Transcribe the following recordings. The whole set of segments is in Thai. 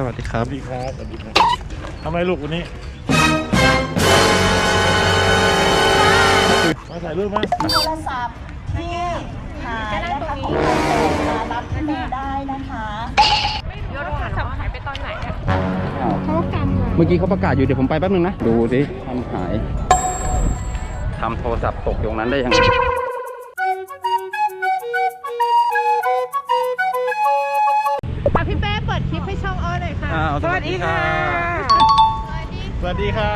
สวัสดีครัสบวัสดีครับสวัสดีครับทำไมลูกวันนี้มาถ่ายรูปมั้ยโทรศัพท์ที่หายนะคะของใครโตมารับที่นี่ได้นะคะโทรศัพท์หายไปตอนไหนอะเมื่อกี้เขาประกาศอยู่เดี๋ยวผมไปแป๊บนึงนะ ดูสิทำหายทำโทรศัพท์ตกอยู่ตรงนั้นได้ยังไง ดีค่ะ สวัสดีค่ะ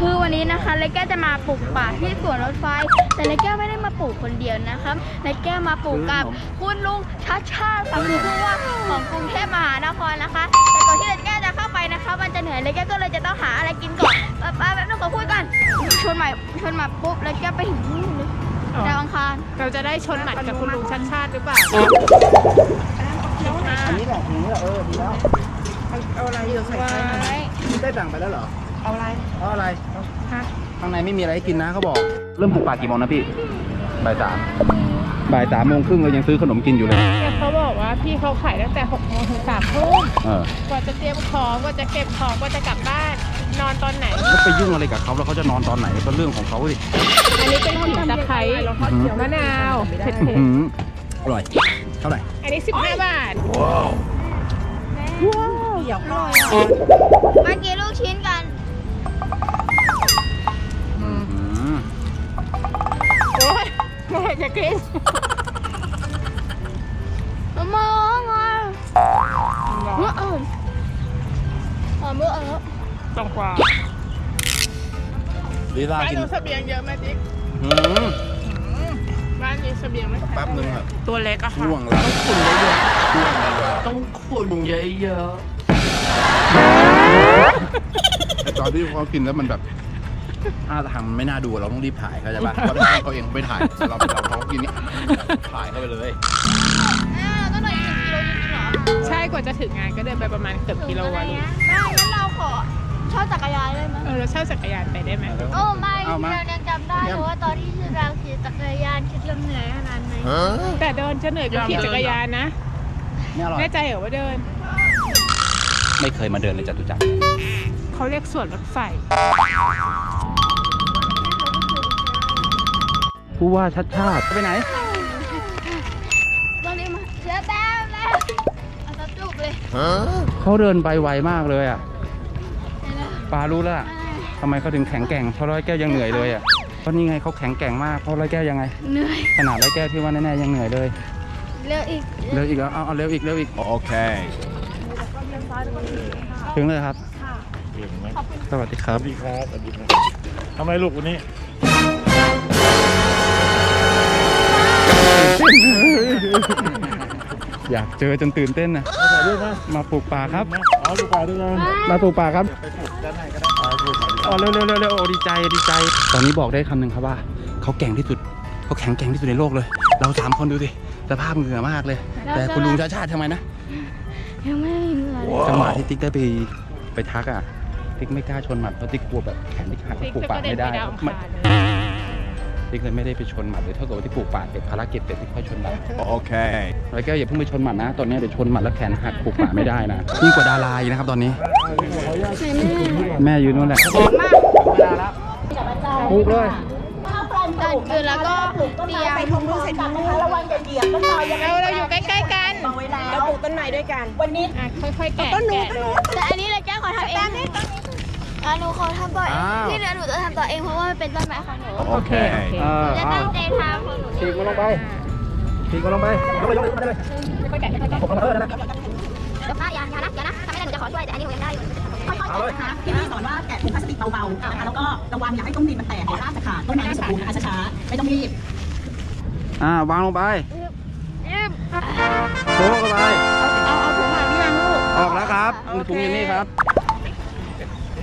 คือวันนี้นะคะเลแก้วจะมาปลูกป่าที่สวนรถไฟ แต่เลแก้วไม่ได้มาปลูกคนเดียวนะครับเลแก้วมาปลูกกับคุณลุงชาติชาติค่ะคือผู้ว่าของกรุงเทพมหานครนะคะ แต่ก่อนที่เลแก้วจะเข้าไปนะคะ มันจะเหนื่อยเลแก้วก็เลยจะต้องหาอะไรกินก่อนป้าป้าแป๊บนึงขอพูดก่อนชวนใหม่ชวนมาปุ๊บเลแก้วไปถึงนู่นเลยดาวอังคารเราจะได้ชนหมัดกับคุณลุงชัดชาติหรือเปล่าอันนี้แหละอย่างนี้แหละเออดีแล้ว ไว้ได้สั่งไปแล้วเหรอ เอาอะไร เอาอะไรฮะข้างในไม่มีอะไรให้กินนะเขาบอก เริ่มปลูกป่ากี่โมงนะพี่ บ่ายสามบ่ายสามโมงครึ่งเรายังซื้อขนมกินอยู่เลยเนี่ยเขาบอกว่าพี่เขาขายตั้งแต่6โมงถึง3ทุ่มเออ กว่าจะเตรียมของกว่าจะเก็บของกว่าจะกลับบ้าน นอนตอนไหน แล้วไปยุ่งอะไรกับเขาแล้วเขาจะนอนตอนไหนก็เรื่องของเขาสิอันนี้เป็นขิงตะไคร้มะนาวเผ็ดอื้อหืออร่อย เท่าไหร่ ๆอันนี้ 15 บาท มากินลูกชิ้นกันโอ้ยเมื่อไหร่จะกินมะม่วงอะเมื่อเออหอมเมื่อเออต้องกว่าลีลาบ้กินเราเสบียงเยอะไหมจิ๊กอืม บ้านมีเสบียงไหมแป๊บนึงอะตัวเล็กอะค่ะช่วงละต้องขุนเยอะเยอะตอนที่เขากินแล้วมันแบบท่าทางมันไม่น่าดูเราต้องรีบถ่ายเขาใจปะเพราะถ้าให้เขาเองไม่ถ่ายเราเราเขากินนี่ถ่ายเข้าไปเลยอ่าก็หน่อยหนึ่งกิโลจริงๆเหรอใช่กว่าจะถึงงานก็เดินไปประมาณเกือบกิโลอะไรวันเงี้ยได้งั้นเราขอเช่าจักรยานได้ไหมเออเราเช่าจักรยานไปได้ไหมโอ้ไม่เอามา เรายังจำได้เลยว่าตอนที่เราขี่จักรยานคิดเราเหนื่อยขนาดไหนแต่เดินจะเหนื่อยกว่าขี่จักรยานนะไม่อร่อย แน่ใจเหรอว่าเดิน ไม่เคยมาเดินเลยจตุจักรเขาเรียกสวนรถไฟ ผู้ว่าชัดชาติไปไหน ตอนนี้มาเสือแต้มแล้วเอาตะจุกเลยเขาเดินไปไวมากเลยอะ เห็นไหมปารู้แล้วล่ะทำไมเขาถึงแข็งแกร่งเพราะร้อยแก้วยังเหนื่อยเลยอะเพราะนี่ไงเขาแข็งแกร่งมากเพราะร้อยแก้วยังไง เหนื่อย ขนาดร้อยแก้วที่ว่าแน่ๆยังเหนื่อยเลยเร็วอีกเร็วอีกแล้วเอาเอาเร็วอีกเร็วอีก โอเค ถึงเลยครับเก่งไหมสวัสดีครัสบวัสดีครับสวัสดีครับทำไมลูกวันนี้ อยากเจอจนตื่นเต้นนะมาถ่ายรูปมั้ยมาปลูกป่าครับนะอ๋อดูป่าด้วยกัน มาปลูกป่าครับไปปลูก ด้านในก็ได้อ๋อปลูกป่าดีกอ๋อว่าเร็วเร็วเร็วเร็วโอ้ดีใจดีใจ ตอนนี้บอกได้คำหนึ่งครับว่า เขาแกร่งที่สุด เขาแข็งแกร่งที่สุดในโลกเลย เราสามคนดูสิสภาพเหงื่อมากเลย แต่คุณลุงชาติชาติทำไมนะยังไม่เหนื่อยเลยจังหวะที่ติ๊กได้ไปไปทักอะติ๊กไม่กล้าชนหมัดเพราะติ๊กกลัวแบบแขนติ๊กหักติ๊กปลูกจะป่ากระเด็นไม่ไปได้ ติ๊กเลยไม่ได้ไปชนหมัดเลยเท่ากับว่าที่ปลูกป่าเสร็จภารกิจเสร็จติ๊กค่อยชนหมัดโอเคแล้วแก้วอย่าเพิ่งไปชนหมัดนะ ตอนนี้เดี๋ยวชนหมัดแล้วแขนหักปลูกป่าไม่ได้นะยิ่งกว่าดาราอีกนะครับตอนนี้ แม่อยู่นู่นแหละปลูกเลยตัดคืนแล้วก็เตรียมใส่ถุงมือใส่ถุงมือระวังอย่าเหยียบต้นไม้ยังเราเราอยู่ใกล้ๆกันเอาไว้แล้วเราปลูกต้นไม้ด้วยกัน วันนี้ อะค่อยๆแกะต้นหนูแกะต้นหนูแต่อันนี้เลยแก้วขอทำเอง อะหนูขอทำต่อเองที่เหลือหนูจะทำต่อเองเพราะว่ามันเป็นต้นไม้ของหนูโอเคโอเคจะตั้งใจทำของหนูฉีกมันลงไปฉีกมันลงไปยกเลยยกเลยยกเลยค่อยๆแกะค่อยๆแกะผมเออนะเดี๋ยวนะอย่าอย่านะอย่านะทำไม่ได้หนูจะขอช่วยแต่อันนี้หนูยังได้อยู่เอาเลยนะคะที่นี่สอนว่าแกะถุงพลาสติกเบาๆนะคะแล้วก็ระวังอย่าให้ต้นดินมันแตกเดี๋ยวรากจะขาดต้นไม้ไม่สมบูรณ์นะคะช้าๆไม่ต้องรีบ อ่าวางลงไปโชกเข้าไปเอาเอาถุงมาพี่ยังลูกออกแล้วครับถุงอยู่นี่ครับ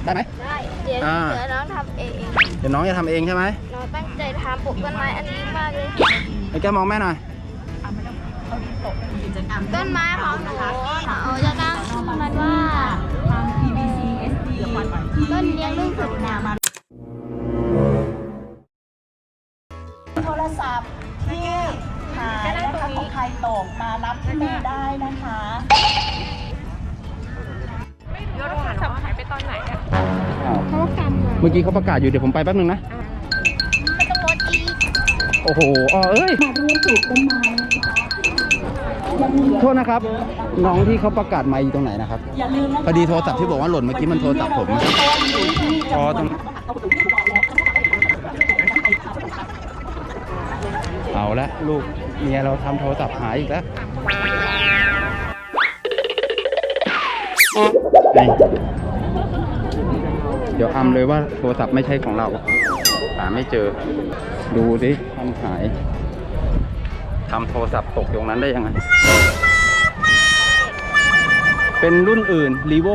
ได้ไหมได้เดี๋ยวอ่าเดี๋ยวน้องทำเองเดี๋ยวน้องจะทำเองใช่ไหมน้องตั้งใจทำปลูกต้นไม้อันนี้มากเลยไอ้แก้วมองแม่หน่อยกิจกรรมต้นไม้ของหนูเขาจะตั้งชื่อมันว่าทาง PVC SD วันที่ต้นเลี้ยงลูกสุดนามาโทรศัพท์ที่หายนะคะของใครตกมารับที่นี่ได้นะคะ มื่อกี้เขาประกาศอยู่เดี๋ยวผมไปแป๊บนึงนะ มันต้องลดอีกโอ้โหอ๋อเอ้ยโทษนะครับ น้องที่เขาประกาศมาอยู่ตรงไหนนะครับ อย่าลืมนะคะพอดีโทรศัพท์ที่บอกว่าหล่นเมื่อกี้มันโทรศัพท์ผมอ๋อตรงเอาละลูกเมียเราทำโทรศัพท์หายอีกแล้วนี่ เดี๋ยวอำเลยว่าโทรศัพท์ไม่ใช่ของเราหาไม่เจอ ดูสิทำหายทำโทรศัพท์ตกตรงนั้นได้ยังไง เป็นรุ่นอื่นรีโว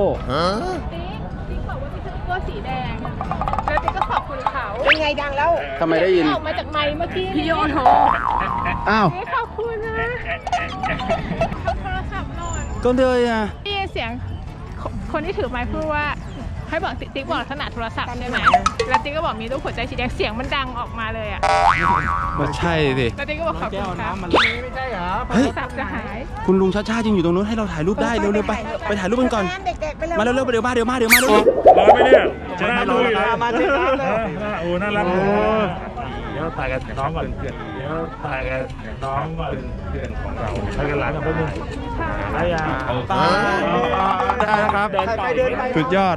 ติ๊กติ๊กบอกว่าพี่ซื้อตัวสีแดง แล้วติ๊กก็ขอบคุณเขาเป็นไงดังแล้วทำไมได้ยิน ออกมาจากไมค์เมื่อกี้พี่โยนโทรอ้าวติ๊กขอบคุณนะโทรศัพท์หล่นก็เลยอะได้ยินเสียงคคนที่ถือไมค์พูดว่า ให้บอกติ๊กติ๊กบอกลักษณะโทรศัพท์ใช่ไหมแล้วติ๊กก็บอกมีรูปหัวใจสีแดงเสียงมันดังออกมาเลยอะก็ใช่สิแล้วติ๊กก็บอกขอบคุณครับไม่ใช่เหรอเฮ้ยโทรศัพท์จะหายคุณลุงชาชาจริงอยู่ตรงนู้นให้เราถ่ายรูปได้เร็วๆไป ไปถ่ายรูปกันก่อนเด็กๆไปเลยมาเร็วๆเดี๋ยวมาเดี๋ยวมาเดี๋ยวมาเร็วรอไหมเนี่ย จะน่าดูอยู่มาที่ร้านเลยโอ้น่ารักโอ้เดี๋ยวถ่ายกับน้องก่อนเดี๋ยวถ่ายกับน้องก่อนเพื่อนของเราถ่ายกับหลานกับเพื่อนได้ยังได้นะครับสุดยอด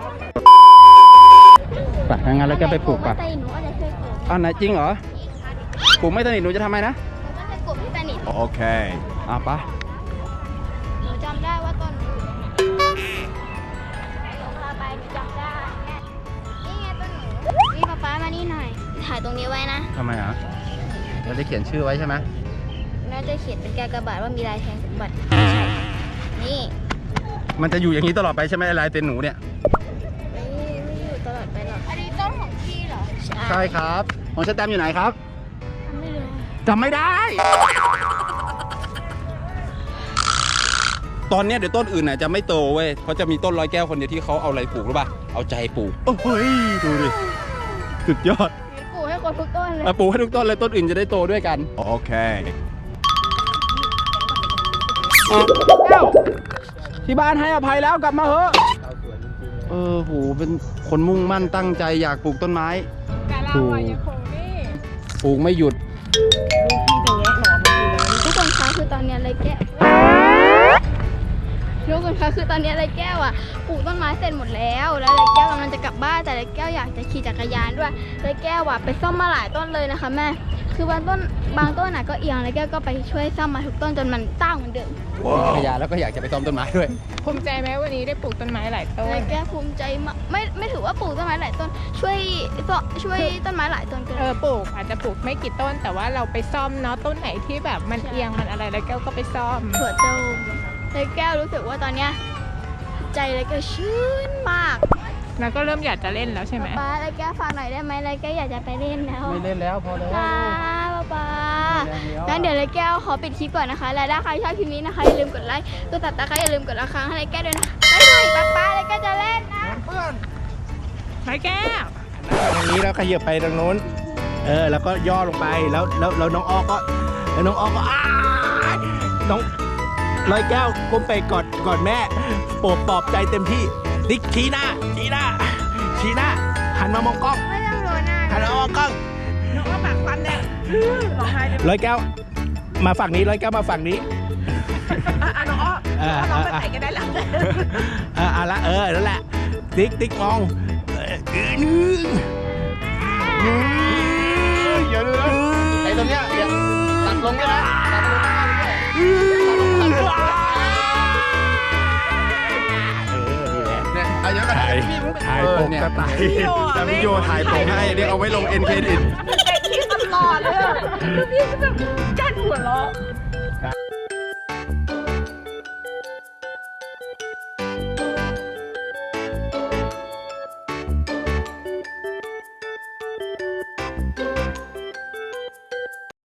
ไปงั้นแล้วก็ไปปลูกป่ะแต่หนูอาจจะเคยปลูกอ้าวไหนจริงเหรอปลูกไม่สนิทหนูจะทำไมนะหนูก็เคยปลูกที่สนิทโอเคอะไปหนูจำได้ว่าต้นอยู่ตรงไหนหนู นี่ป๊าป๊ามานี่หน่อย ถ่ายตรงนี้ไว้นะทำไมอะเราจะเขียนชื่อไว้ใช่ไหมน่าจะเขียนเป็นกากบาทว่ามีลายแทงสมบัตินี่มันจะอยู่อย่างนี้ตลอดไปใช่ไหมลายเต็นหนูเนี่ย ไม่ไม่อยู่ตลอดไปหรอกอันนี้ต้นของพี่เหรอ ใช่ครับของสแตมป์อยู่ไหนครับไม่รู้จำไม่ได้ ตอนเนี้ยเดี๋ยวต้นอื่นน่ะจะไม่โตเว้ยเขาจะมีต้นร้อยแก้วคนเดียวที่เขาเอาอะไรปลูกรู้ป่ะ เอาใจปลูก โอ้โหยดูดิ สุดยอดปลูกให้คนทุกต้นเลยมาปลูกให้ทุกต้นเลยต้นอื่นจะได้โตด้วยกัน โอเคเอ้าที่บ้านให้อภัยแล้วกลับมาเถอะเออโหเป็นคนมุ่งมั่นตั้งใจอยากปลูกต้นไม้ แต่เราอะยังคงนี่ปลูกไม่หยุด ทุกคนคะคือตอนเนี้ยไรแก้ว ทุกคนคะคือตอนเนี้ยไรแก้วอะปลูกต้นไม้เสร็จหมดแล้ว แล้วไรแก้วกำลังจะกลับบ้านแต่ไรแก้วอยากจะขี่จักรยานด้วยไรแก้วอะไปซ่อมมาหลายต้นเลยนะคะแม่ คือบางต้นบางต้นอะก็เอียงไรแก้วก็ไปช่วยซ่อมมาทุกต้นจนมันตั้งเหมือนเดิมมีจักรยานแล้วก็อยากจะไปซ่อมต้นไม้ด้วย ภูมิใจไหมวันนี้ได้ปลูกต้นไม้หลายต้นไรแก้วภูมิใจมากไม่ไม่ถือว่าปลูกต้นไม้หลายต้น ช่วยซ่อช่วยต้นไม้หลายต้นเกินเออปลูกอาจจะปลูกไม่กี่ต้น แต่ว่าเราไปซ่อมเนาะต้นไหนที่แบบมันเอียงมันอะไรแล้วแก้วก็ไปซ่อมถั่วต้ม ไรแก้วรู้สึกว่าตอนเนี้ยใจไรแก้วชื่นมากแล้วก็เริ่มอยากจะเล่นแล้วใช่ไหมป๊าไรแก้วฝากหน่อยได้ไหมไรแก้วอยากจะไปเล่นแล้วไม่เล่นแล้วพอแล้ว ป๊าป๊าไม่เล่นแล้วงั้นเดี๋ยวไรแก้วขอปิดคลิปก่อนนะคะ และถ้าใครชอบคลิปนี้นะคะอย่าลืมกดไลค์กดติดตามอย่าลืมกดละครั้งให้ไรแก้วด้วยนะไปเลยป๊าป๊าไรแก้วจะเล่นนะไม้แก้วทางนี้แล้วขยับไปทางโน้น เออแล้วก็ย่อลงไปแล้วแล้วแล้วน้องอ้อก็แล้วน้องอ้อก็อ้ายน้อง ร้อยแก้วก้มไปกอดกอดแม่โปบปลอบใจเต็มที่ติ๊กชี้หน้าชี้หน้าชี้หน้าหันมามองกล้องไม่ต้องโดนหน้าหันมามองกล้องน้องก็ปากฟันเนี่ยร้องไห้เลยร้อยแก้ว มาฝั่งนี้ร้อยแก้วมาฝั่งนี้อะน้องอ้อเออร้องเอไปอไหนก็ได้แล้วเออเอาละเออนั่นแหละติ๊กติ๊กมองเอออื้ออื้ออื้อเดี๋ยวดูนะไอ้ตรงเนี้ยเดี๋ยวตัดลงด้วยนะตัดลงข้างล่างด้วย เออดีแล้วเนี่ยเอาเดี๋ยวก่อนถ่ายพี่มึงถ่ายเออปกเนี่ยกระต่ายทำวิดีโอถ่ายปกให้เดี๋ยวเอาไว้ลง NK อินเด็กที่ตลอดเลยอะพี่แบบกั้นหัวเราะ